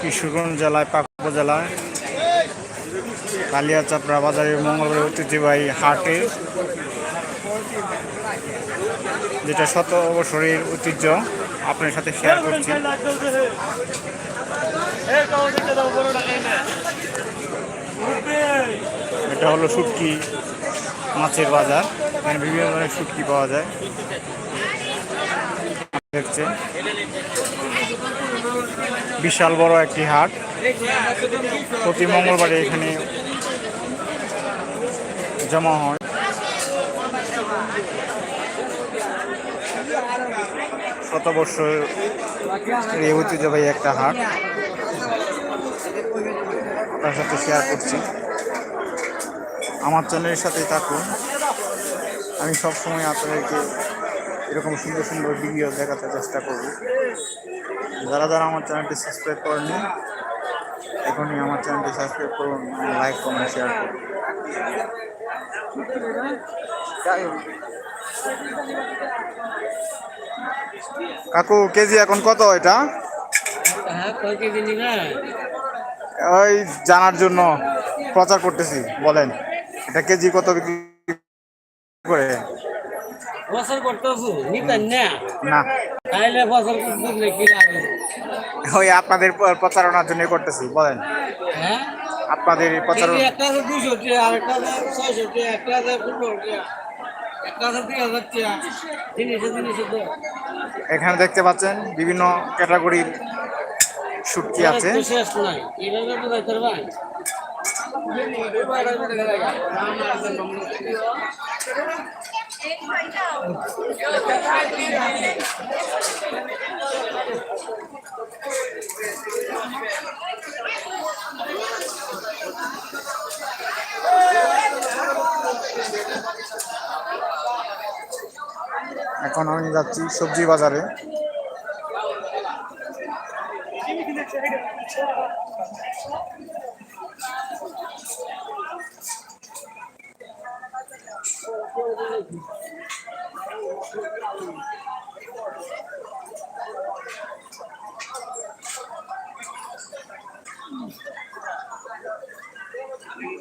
কিশোরগঞ্জ জেলায় পাকুড়া উপজেলায়? কালিয়াচাপড়া বাজারের মঙ্গলবার ঐতিহ্যবাহী হাটে, যেটা শত বছরের ঐতিহ্য, আপনার সাথে শেয়ার করছি। এটা হলো শুটকি মাছের বাজার। এখানে বিভিন্ন ধরনের শুটকি পাওয়া যায়। দেখছেন। বিশাল বড় একটি হাট। প্রতি মঙ্গলবারে এখানে জমা হয়। শত বছর ঐতিহ্যবাহী একটা হাট। আপনার সাথে শেয়ার করছি। আমার চ্যানেলের সাথেই থাকুন। আমি সবসময় আপনাদেরকে এরকম সুন্দর সুন্দর ভিডিও দেখাতে চেষ্টা করব। যারা যারা আমার চ্যানেলটি সাবস্ক্রাইব করেননি এখনই আমার চ্যানেলটি সাবস্ক্রাইব করুন লাইক কমেন্ট শেয়ার করুন। কাকু কেজি এখন কত এটা? হ্যাঁ কেজি ওই জানার জন্য প্রচার করতেছি বলেন। এটা কেজি কত করে? বছর করতেছো নিতেন না না? তাইলে বছর করতে কি লাগে ওই আপনাদের প্রচারণার জন্য করতেছি বলেন। হ্যাঁ? আপনাদের প্রচারণা একটা আছে দুশো টাকা আর একটা আছে ছয়শো আছে পনেরো এখানে দেখতে পাচ্ছেন বিভিন্ন ক্যাটাগরির শুটকি আছে। এখন আমি যাচ্ছি সবজি বাজারে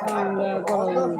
ঠান্ডা গরম